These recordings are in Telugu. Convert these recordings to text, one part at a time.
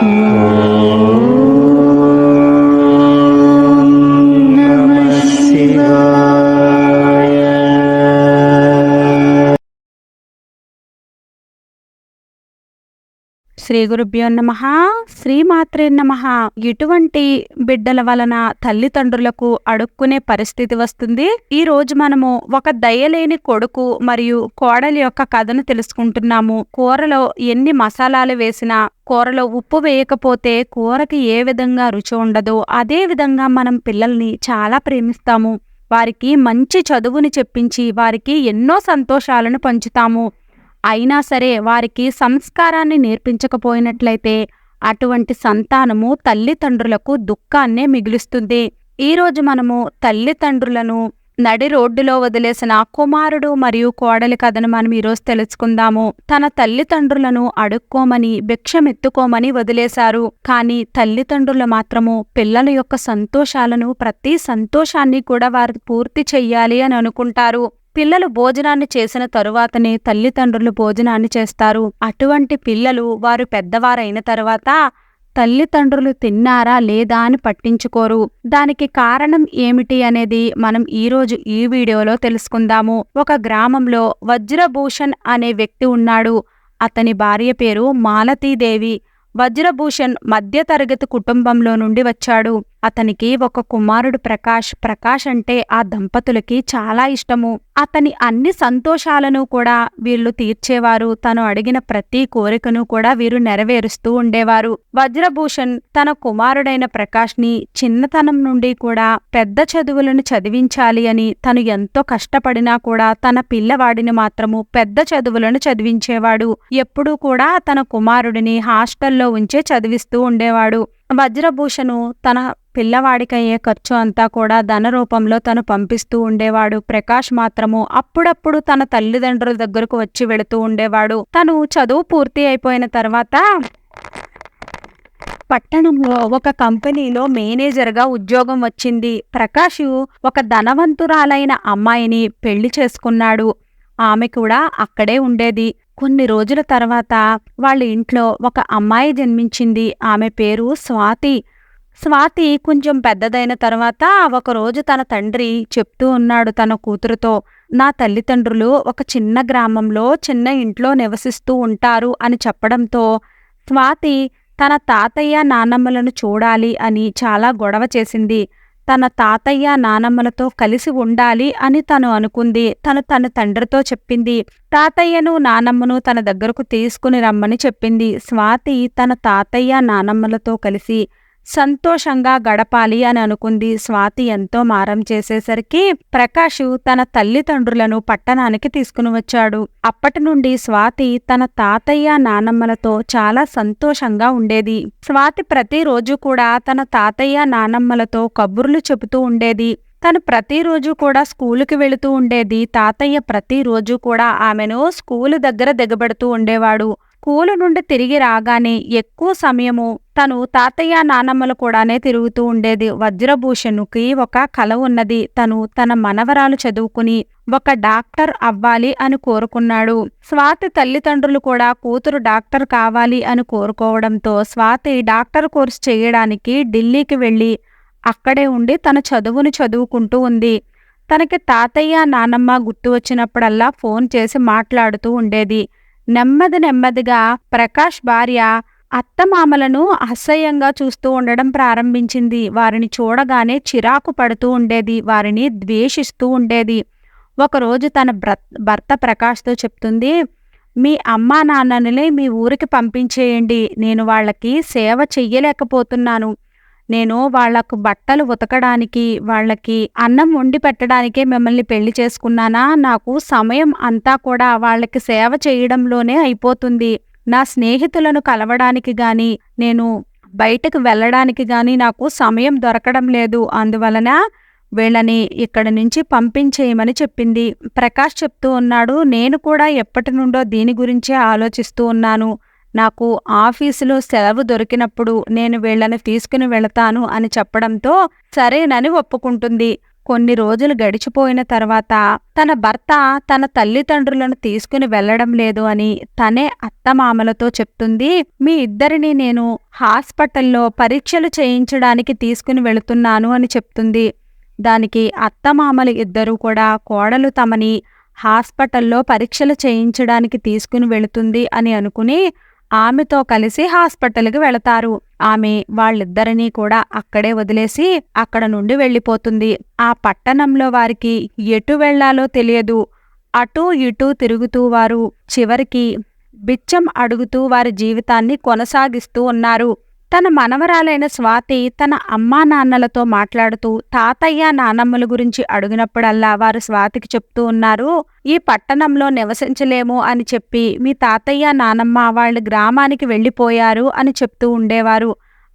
Oh. శ్రీ గురుభ్యో నమ. శ్రీమాత్రే నమ. ఇటువంటి బిడ్డల వలన తల్లిదండ్రులకు అడుక్కునే పరిస్థితి వస్తుంది. ఈ రోజు మనము ఒక దయలేని కొడుకు మరియు కోడలి యొక్క కథను తెలుసుకుంటున్నాము. కూరలో ఎన్ని మసాలాలు వేసినా కూరలో ఉప్పు వేయకపోతే కూరకి ఏ విధంగా రుచి ఉండదో అదే విధంగా మనం పిల్లల్ని చాలా ప్రేమిస్తాము. వారికి మంచి చదువుని చెప్పించి వారికి ఎన్నో సంతోషాలను పంచుతాము. అయినా సరే వారికి సంస్కారాన్ని నేర్పించకపోయినట్లయితే అటువంటి సంతానము తల్లిదండ్రులకు దుఃఖాన్నే మిగులుస్తుంది. ఈరోజు మనము తల్లిదండ్రులను నడి రోడ్డులో వదిలేసిన కుమారుడు మరియు కోడలి కథను మనం ఈరోజు తెలుసుకుందాము. తన తల్లిదండ్రులను అడుక్కోమని భిక్షమెత్తుకోమని వదిలేశారు. కానీ తల్లిదండ్రులు మాత్రము పిల్లల యొక్క సంతోషాలను ప్రతి సంతోషాన్ని కూడా వారు పూర్తి చెయ్యాలి అని అనుకుంటారు. పిల్లలు భోజనాన్ని చేసిన తరువాతనే తల్లిదండ్రులు భోజనాన్ని చేస్తారు. అటువంటి పిల్లలు వారు పెద్దవారైన తర్వాత తల్లిదండ్రులు తిన్నారా లేదా అని పట్టించుకోరు. దానికి కారణం ఏమిటి అనేది మనం ఈరోజు ఈ వీడియోలో తెలుసుకుందాము. ఒక గ్రామంలో వజ్రభూషణ్ అనే వ్యక్తి ఉన్నాడు. అతని భార్య పేరు మాలతీదేవి. వజ్రభూషణ్ మధ్యతరగతి కుటుంబంలో నుండి వచ్చాడు. అతనికి ఒక కుమారుడు ప్రకాష్ ప్రకాష్ అంటే ఆ దంపతులకి చాలా ఇష్టము. అతని అన్ని సంతోషాలను కూడా వీళ్ళు తీర్చేవారు. తను అడిగిన ప్రతి కోరికను కూడా వీరు నెరవేరుస్తూ ఉండేవారు. వజ్రభూషణ్ తన కుమారుడైన ప్రకాష్ని చిన్నతనం నుండి కూడా పెద్ద చదువులను చదివించాలి అని తను ఎంతో కష్టపడినా కూడా తన పిల్లవాడిని మాత్రము పెద్ద చదువులను చదివించేవాడు. ఎప్పుడూ కూడా తన కుమారుడిని హాస్టల్లో ఉంచే చదివిస్తూ ఉండేవాడు. వజ్రభూషణు తన పిల్లవాడికయ్యే ఖర్చు అంతా కూడా ధన రూపంలో తను పంపిస్తూ ఉండేవాడు. ప్రకాష్ మాత్రము అప్పుడప్పుడు తన తల్లిదండ్రుల దగ్గరకు వచ్చి వెళుతూ ఉండేవాడు. తను చదువు పూర్తి అయిపోయిన తర్వాత పట్టణంలో ఒక కంపెనీలో మేనేజర్గా ఉద్యోగం వచ్చింది. ప్రకాష్ ఒక ధనవంతురాలైన అమ్మాయిని పెళ్ళి చేసుకున్నాడు. ఆమె కూడా అక్కడే ఉండేది. కొన్ని రోజుల తర్వాత వాళ్ళ ఇంట్లో ఒక అమ్మాయి జన్మించింది. ఆమె పేరు స్వాతి. స్వాతి కొంచెం పెద్దదైన తర్వాత ఒకరోజు తన తండ్రి చెప్తూ ఉన్నాడు తన కూతురుతో నా తల్లిదండ్రులు ఒక చిన్న గ్రామంలో చిన్న ఇంట్లో నివసిస్తూ ఉంటారు అని చెప్పడంతో స్వాతి తన తాతయ్య నానమ్మలను చూడాలి అని చాలా గొడవ చేసింది. తన తాతయ్య నానమ్మలతో కలిసి ఉండాలి అని తను అనుకుంది. తను తన తండ్రితో చెప్పింది. తాతయ్యను నానమ్మను తన దగ్గరకు తీసుకుని రమ్మని చెప్పింది. స్వాతి తన తాతయ్య నానమ్మలతో కలిసి సంతోషంగా గడపాలి అని అనుకుంది. స్వాతి ఎంతో మారం చేసేసరికి ప్రకాష్ తన తల్లిదండ్రులను పట్టణానికి తీసుకుని వచ్చాడు. అప్పటి నుండి స్వాతి తన తాతయ్య నానమ్మలతో చాలా సంతోషంగా ఉండేది. స్వాతి ప్రతిరోజు కూడా తన తాతయ్య నానమ్మలతో కబుర్లు చెబుతూ ఉండేది. తను ప్రతిరోజు కూడా స్కూలుకి వెళుతూ ఉండేది. తాతయ్య ప్రతిరోజు కూడా ఆమెను స్కూలు దగ్గర దిగబెడుతూ ఉండేవాడు. స్కూలు నుండి తిరిగి రాగానే ఎక్కువ సమయము తను తాతయ్య నానమ్మలు కూడానే తిరుగుతూ ఉండేది. వజ్రభూషణుకి ఒక కల ఉన్నది. తను తన మనవరాలు చదువుకుని ఒక డాక్టర్ అవ్వాలి అని కోరుకున్నాడు. స్వాతి తల్లిదండ్రులు కూడా కూతురు డాక్టర్ కావాలి అని కోరుకోవడంతో స్వాతి డాక్టర్ కోర్సు చేయడానికి ఢిల్లీకి వెళ్ళి అక్కడే ఉండి తన చదువును చదువుకుంటూ ఉంది. తనకి తాతయ్య నానమ్మ గుర్తు వచ్చినప్పుడల్లా ఫోన్ చేసి మాట్లాడుతూ ఉండేది. నెమ్మది నెమ్మదిగా ప్రకాష్ భార్య అత్తమామలను అసహ్యంగా చూస్తూ ఉండడం ప్రారంభించింది. వారిని చూడగానే చిరాకు పడుతూ ఉండేది. వారిని ద్వేషిస్తూ ఉండేది. ఒకరోజు తన భర్త ప్రకాష్తో చెప్తుంది మీ అమ్మా నాన్నని మీ ఊరికి పంపించేయండి. నేను వాళ్ళకి సేవ చెయ్యలేకపోతున్నాను. నేను వాళ్ళకు బట్టలు ఉతకడానికి వాళ్ళకి అన్నం వండి పెట్టడానికే మిమ్మల్ని పెళ్ళి చేసుకున్నానా? నాకు సమయం అంతా కూడా వాళ్ళకి సేవ చేయడంలోనే అయిపోతుంది. నా స్నేహితులను కలవడానికి గాని నేను బయటకు వెళ్ళడానికి గాని నాకు సమయం దొరకడం లేదు. అందువలన వీళ్ళని ఇక్కడి నుంచి పంపించేయమని చెప్పింది. ప్రకాష్ చెప్తూ ఉన్నాడు. నేను కూడా ఎప్పటి నుండో దీని గురించే ఆలోచిస్తూ ఉన్నాను. నాకు ఆఫీసులో సెలవు దొరికినప్పుడు నేను వీళ్ళని తీసుకుని వెళతాను అని చెప్పడంతో సరేనని ఒప్పుకుంటుంది. కొన్ని రోజులు గడిచిపోయిన తర్వాత తన భర్త తన తల్లిదండ్రులను తీసుకుని వెళ్ళడం లేదు అని తనే అత్తమామలతో చెప్తుంది. మీ ఇద్దరిని నేను హాస్పిటల్లో పరీక్షలు చేయించడానికి తీసుకుని వెళుతున్నాను అని చెప్తుంది. దానికి అత్తమామలు ఇద్దరూ కూడా కోడలు తమని హాస్పిటల్లో పరీక్షలు చేయించడానికి తీసుకుని వెళుతుంది అని అనుకుని ఆమెతో కలిసి హాస్పిటల్కి వెళతారు. ఆమె వాళ్ళిద్దరినీ కూడా అక్కడే వదిలేసి అక్కడ నుండి వెళ్ళిపోతుంది. ఆ పట్టణంలో వారికి ఎటు వెళ్ళాలో తెలియదు. అటూ ఇటూ తిరుగుతూ వారు చివరికి బిచ్చం అడుగుతూ వారి జీవితాన్ని కొనసాగిస్తూ ఉన్నారు. తన మనవరాలైన స్వాతి తన అమ్మా నాన్నలతో మాట్లాడుతూ తాతయ్య నానమ్మల గురించి అడిగినప్పుడల్లా వారు స్వాతికి చెప్తూ ఉన్నారు ఈ పట్టణంలో నివసించలేము అని చెప్పి మీ తాతయ్య నానమ్మ వాళ్ళ గ్రామానికి వెళ్ళిపోయారు అని చెప్తూ ఉండేవారు.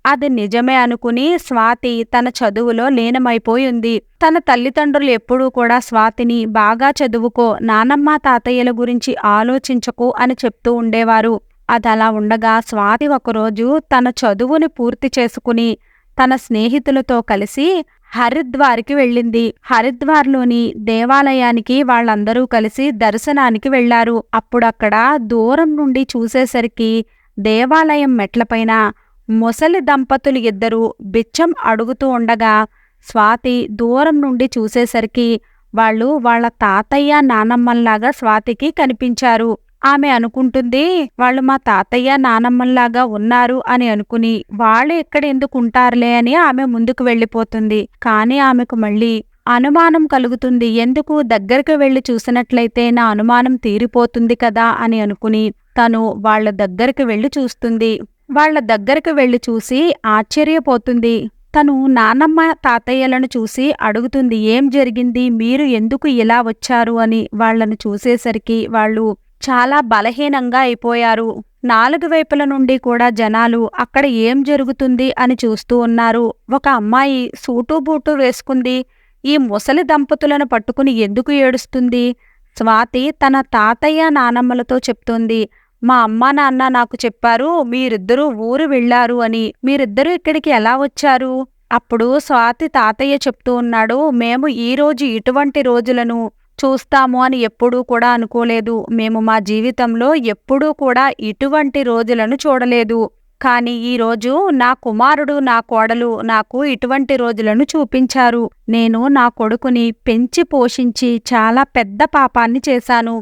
అది నిజమే అనుకుని స్వాతి తన చదువులో లీనమైపోయింది తన తల్లిదండ్రులు ఎప్పుడూ కూడా స్వాతిని బాగా చదువుకో నానమ్మ తాతయ్యల గురించి ఆలోచించకు అని చెప్తూ ఉండేవారు. అది అలా ఉండగా స్వాతి ఒకరోజు తన చదువుని పూర్తి చేసుకుని తన స్నేహితులతో కలిసి హరిద్వార్కి వెళ్ళింది. హరిద్వార్లోని దేవాలయానికి వాళ్ళందరూ కలిసి దర్శనానికి వెళ్ళారు అప్పుడక్కడ దూరం నుండి చూసేసరికి దేవాలయం మెట్లపైన ముసలి దంపతులు ఇద్దరు బిచ్చం అడుగుతూ ఉండగా స్వాతి దూరం నుండి చూసేసరికి వాళ్ళు వాళ్ళ తాతయ్య నానమ్మల్లాగా స్వాతికి కనిపించారు. ఆమె అనుకుంటుంది వాళ్ళు మా తాతయ్య నానమ్మల్లాగా ఉన్నారు అని అనుకుని వాళ్ళు ఎక్కడ ఎందుకు ఉంటారులే అని ఆమె ముందుకు వెళ్ళిపోతుంది. కానీ ఆమెకు మళ్ళీ అనుమానం కలుగుతుంది. ఎందుకు దగ్గరకు వెళ్ళి చూసినట్లయితే నా అనుమానం తీరిపోతుంది కదా అని అనుకుని తను వాళ్ళ దగ్గరికి వెళ్ళి చూస్తుంది. వాళ్ళ దగ్గరకు వెళ్ళి చూసి ఆశ్చర్యపోతుంది. తను నానమ్మ తాతయ్యలను చూసి అడుగుతుంది ఏం జరిగింది? మీరు ఎందుకు ఇలా వచ్చారు? అని వాళ్ళను చూసేసరికి వాళ్ళు చాలా బలహీనంగా అయిపోయారు. నాలుగు వైపుల నుండి కూడా జనాలు అక్కడ ఏం జరుగుతుంది? అని చూస్తూ ఉన్నారు. ఒక అమ్మాయి సూటు బూటు వేసుకుంది. ఈ ముసలి దంపతులను పట్టుకుని ఎందుకు ఏడుస్తుంది? స్వాతి తన తాతయ్య నానమ్మలతో చెప్తుంది. మా అమ్మా నాన్న నాకు చెప్పారు మీరిద్దరూ ఊరు వెళ్ళారు అని. మీరిద్దరూ ఇక్కడికి ఎలా వచ్చారు? అప్పుడు స్వాతి తాతయ్య చెప్తూ ఉన్నాడు. మేము ఈ రోజు ఇటువంటి రోజులను చూస్తాము అని ఎప్పుడూ కూడా అనుకోలేదు. మేము మా జీవితంలో ఎప్పుడూ కూడా ఇటువంటి రోజులను చూడలేదు. కానీ ఈ రోజు నా కుమారుడు నా కోడలు నాకు ఇటువంటి రోజులను చూపించారు. నేను నా కొడుకుని పెంచి పోషించి చాలా పెద్ద పాపాన్ని చేశాను.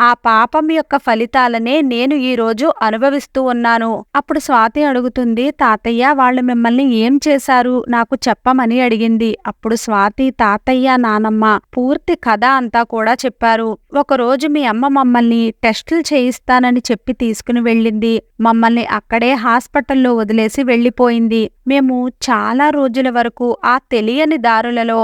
ఆ పాపం యొక్క ఫలితాలనే నేను ఈ రోజు అనుభవిస్తూ ఉన్నాను. అప్పుడు స్వాతి అడుగుతుంది తాతయ్య వాళ్ళు మిమ్మల్ని ఏం చేశారు? నాకు చెప్పమని అడిగింది. అప్పుడు స్వాతి తాతయ్య నానమ్మ పూర్తి కథ అంతా కూడా చెప్పారు. ఒకరోజు మీ అమ్మ మమ్మల్ని టెస్టులు చేయిస్తానని చెప్పి తీసుకుని వెళ్ళింది. మమ్మల్ని అక్కడే హాస్పిటల్లో వదిలేసి వెళ్ళిపోయింది. మేము చాలా రోజుల వరకు ఆ తెలియని దారులలో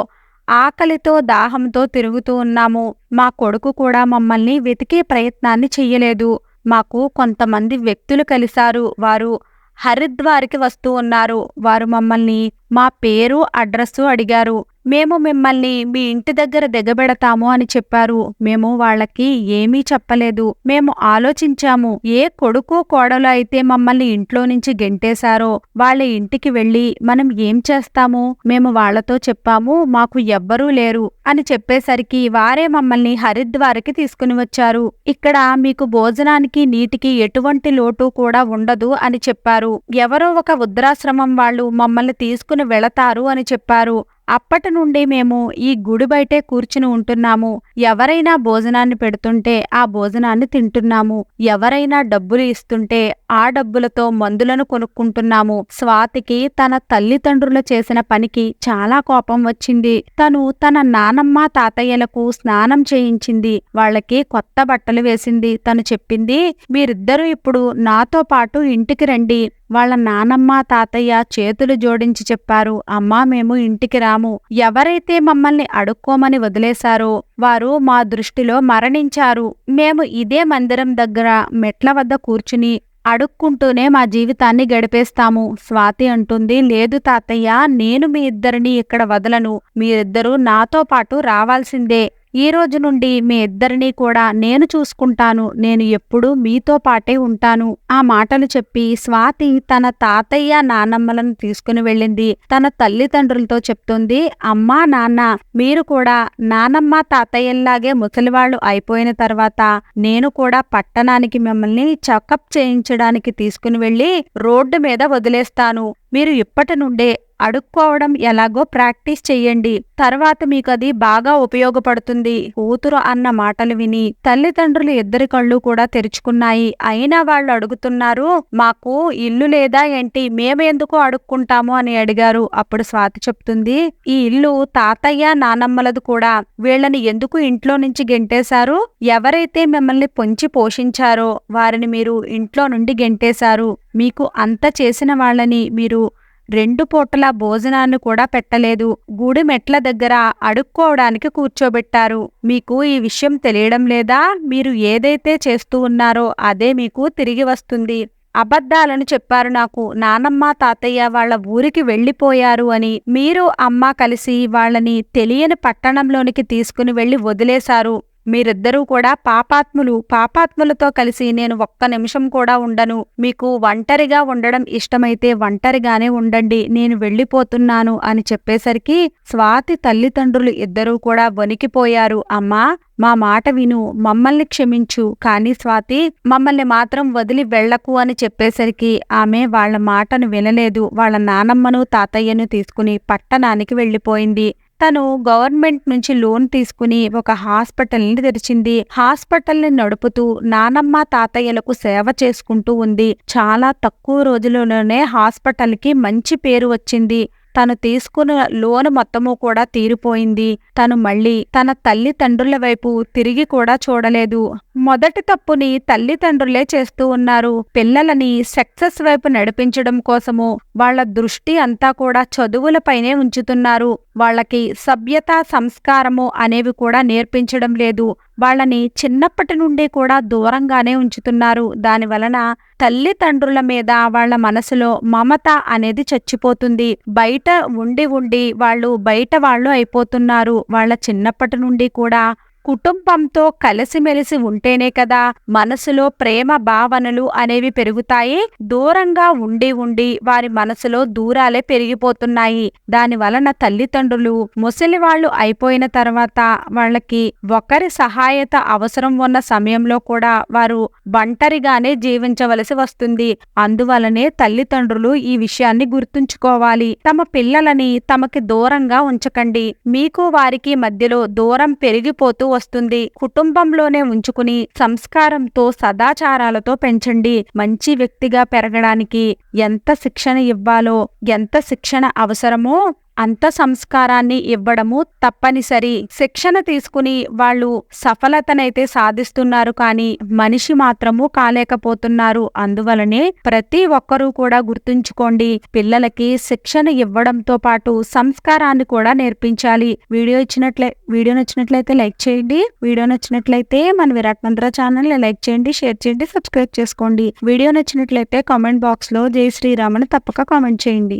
ఆకలితో దాహంతో తిరుగుతూ ఉన్నాము. మా కొడుకు కూడా మమ్మల్ని వెతికే ప్రయత్నాన్ని చెయ్యలేదు. మాకు కొంతమంది వ్యక్తులు కలిశారు. వారు హరిద్వార్కి వస్తూ ఉన్నారు. వారు మమ్మల్ని మా పేరు అడ్రస్సు అడిగారు. మేము మిమ్మల్ని మీ ఇంటి దగ్గర దిగబెడతాము అని చెప్పారు. మేము వాళ్ళకి ఏమీ చెప్పలేదు. మేము ఆలోచించాము. ఏ కొడుకు కోడలు అయితే మమ్మల్ని ఇంట్లో నుంచి గెంటేశారో వాళ్ళ ఇంటికి వెళ్ళి మనం ఏం చేస్తాము? మేము వాళ్ళతో చెప్పాము. మాకు ఎవ్వరూ లేరు అని చెప్పేసరికి వారే మమ్మల్ని హరిద్వార్కి తీసుకుని వచ్చారు. ఇక్కడ మీకు భోజనానికి నీటికి ఎటువంటి లోటు కూడా ఉండదు అని చెప్పారు. ఎవరో ఒక వృద్ధాశ్రమం వాళ్ళు మమ్మల్ని తీసుకుని వెళతారు అని చెప్పారు. అప్పటి నుండి మేము ఈ గుడి బయటే కూర్చుని ఉంటున్నాము. ఎవరైనా భోజనాన్ని పెడుతుంటే ఆ భోజనాన్ని తింటున్నాము. ఎవరైనా డబ్బులు ఇస్తుంటే ఆ డబ్బులతో మందులను కొనుక్కుంటున్నాము. స్వాతికి తన తల్లిదండ్రులు చేసిన పనికి చాలా కోపం వచ్చింది. తను తన నానమ్మ తాతయ్యలకు స్నానం చేయించింది. వాళ్ళకి కొత్త బట్టలు వేసింది. తను చెప్పింది మీరిద్దరూ ఇప్పుడు నాతో పాటు ఇంటికి రండి. వాళ్ళ నానమ్మ తాతయ్య చేతులు జోడించి చెప్పారు అమ్మా మేము ఇంటికి రాము. ఎవరైతే మమ్మల్ని అడుక్కోమని వదిలేశారో వారు మా దృష్టిలో మరణించారు. మేము ఇదే మందిరం దగ్గర మెట్ల వద్ద కూర్చుని అడుక్కుంటూనే మా జీవితాన్ని గడిపేస్తాము. స్వాతి అంటుంది లేదు తాతయ్య నేను మీ ఇద్దరిని ఇక్కడ వదలను. మీరిద్దరూ నాతో పాటు రావాల్సిందే. ఈ రోజు నుండి మీ ఇద్దరినీ కూడా నేను చూసుకుంటాను నేను ఎప్పుడూ మీతో పాటే ఉంటాను ఆ మాటలు చెప్పి స్వాతి తన తాతయ్య నానమ్మలను తీసుకుని వెళ్ళింది. తన తల్లిదండ్రులతో చెప్తుంది అమ్మా నాన్న మీరు కూడా నానమ్మ తాతయ్యల్లాగే ముసలివాళ్ళు అయిపోయిన తర్వాత నేను కూడా పట్టణానికి మిమ్మల్ని చెకప్ చేయించడానికి తీసుకుని వెళ్ళి రోడ్డు మీద వదిలేస్తాను. మీరు ఇప్పటి నుండే అడుక్కోవడం ఎలాగో ప్రాక్టీస్ చెయ్యండి. తర్వాత మీకు అది బాగా ఉపయోగపడుతుంది. కూతురు అన్న మాటలు విని తల్లిదండ్రులు ఇద్దరి కళ్ళు కూడా తెరుచుకున్నాయి. అయినా వాళ్ళు అడుగుతున్నారు మాకు ఇల్లు లేదా ఏంటి? మేమెందుకు అడుక్కుంటాము? అని అడిగారు. అప్పుడు స్వాతి చెప్తుంది ఈ ఇల్లు తాతయ్య నానమ్మలది కూడా. వీళ్ళని ఎందుకు ఇంట్లో నుంచి గెంటేశారు? ఎవరైతే మిమ్మల్ని పొంచి పోషించారో వారిని మీరు ఇంట్లో నుండి గెంటేశారు. మీకు అంత చేసిన వాళ్ళని మీరు రెండు పూటల భోజనాన్ని కూడా పెట్టలేదు. గూడి మెట్ల దగ్గర అడుక్కోవడానికి కూర్చోబెట్టారు. మీకు ఈ విషయం తెలియడం లేదా? మీరు ఏదైతే చేస్తూ ఉన్నారో అదే మీకు తిరిగి వస్తుంది. అబద్ధాలను చెప్పారు నాకు. నానమ్మ తాతయ్య వాళ్ళ ఊరికి వెళ్ళిపోయారు అని మీరు అమ్మ కలిసి వాళ్ళని తెలియని పట్టణంలోనికి తీసుకుని వెళ్ళి వదిలేశారు. మీరిద్దరూ కూడా పాపాత్ములు. పాపాత్ములతో కలిసి నేను ఒక్క నిమిషం కూడా ఉండను. మీకు ఒంటరిగా ఉండడం ఇష్టమైతే ఒంటరిగానే ఉండండి. నేను వెళ్ళిపోతున్నాను అని చెప్పేసరికి స్వాతి తల్లిదండ్రులు ఇద్దరూ కూడా వణికిపోయారు. అమ్మా మా మాట విను. మమ్మల్ని క్షమించు. కానీ స్వాతి మమ్మల్ని మాత్రం వదిలి వెళ్ళకు అని చెప్పేసరికి ఆమె వాళ్ళ మాటను వినలేదు. వాళ్ళ నానమ్మను తాతయ్యను తీసుకుని పట్టణానికి వెళ్ళిపోయింది. తను గవర్నమెంట్ నుంచి లోన్ తీసుకుని ఒక హాస్పిటల్ని తెరిచింది. హాస్పిటల్ని నడుపుతూ నానమ్మ తాతయ్యలకు సేవ చేసుకుంటూ ఉంది. చాలా తక్కువ రోజులలోనే హాస్పిటల్కి మంచి పేరు వచ్చింది. తను తీసుకున్న లోన్ మొత్తము కూడా తీరిపోయింది. తను మళ్ళీ తన తల్లిదండ్రుల వైపు తిరిగి కూడా చూడలేదు. మొదటి తప్పుని తల్లిదండ్రులే చేస్తూ ఉన్నారు. పిల్లలని సక్సెస్ వైపు నడిపించడం కోసము వాళ్ళ దృష్టి అంతా కూడా చదువులపైనే ఉంచుతున్నారు. వాళ్ళకి సభ్యత సంస్కారము అనేవి కూడా నేర్పించడం లేదు. వాళ్ళని చిన్నప్పటి నుండి కూడా దూరంగానే ఉంచుతున్నారు. దాని వలన తల్లిదండ్రుల మీద వాళ్ళ మనసులో మమత అనేది చచ్చిపోతుంది. బయట ఉండి ఉండి వాళ్ళు బయట వాళ్ళు అయిపోతున్నారు. వాళ్ళ చిన్నప్పటి నుండి కూడా కుటుంబంతో కలిసిమెలిసి ఉంటేనే కదా మనసులో ప్రేమ భావనలు అనేవి పెరుగుతాయి. దూరంగా ఉండి ఉండి వారి మనసులో దూరాలే పెరిగిపోతున్నాయి. దాని వలన తల్లిదండ్రులు ముసలి వాళ్ళు అయిపోయిన తర్వాత వాళ్ళకి ఒకరి సహాయత అవసరం ఉన్న సమయంలో కూడా వారు ఒంటరిగానే జీవించవలసి వస్తుంది. అందువలనే తల్లిదండ్రులు ఈ విషయాన్ని గుర్తుంచుకోవాలి. తమ పిల్లలని తమకి దూరంగా ఉంచకండి. మీకు వారికి మధ్యలో దూరం పెరిగిపోతూ వస్తుంది. కుటుంబంలోనే ఉంచుకుని సంస్కారంతో సదాచారాలతో పెంచండి. మంచి వ్యక్తిగా పెరగడానికి ఎంత శిక్షణ ఇవ్వాలో ఎంత శిక్షణ అవసరమో అంత సంస్కారాన్ని ఇవ్వడము తప్పనిసరి. శిక్షణ తీసుకుని వాళ్ళు సఫలతనైతే సాధిస్తున్నారు కానీ మనిషి మాత్రము కాలేకపోతున్నారు. అందువలనే ప్రతి ఒక్కరూ కూడా గుర్తుంచుకోండి పిల్లలకి శిక్షణ ఇవ్వడంతో పాటు సంస్కారాన్ని కూడా నేర్పించాలి. వీడియో ఇచ్చినట్లే వీడియో నచ్చినట్లయితే లైక్ చేయండి. వీడియో నచ్చినట్లయితే మన విరాట్ మంత్ర ఛానల్ లైక్ చేయండి షేర్ చేయండి సబ్స్క్రైబ్ చేసుకోండి. వీడియో నచ్చినట్లయితే కామెంట్ బాక్స్లో జై శ్రీరామ్ అని తప్పక కామెంట్ చేయండి.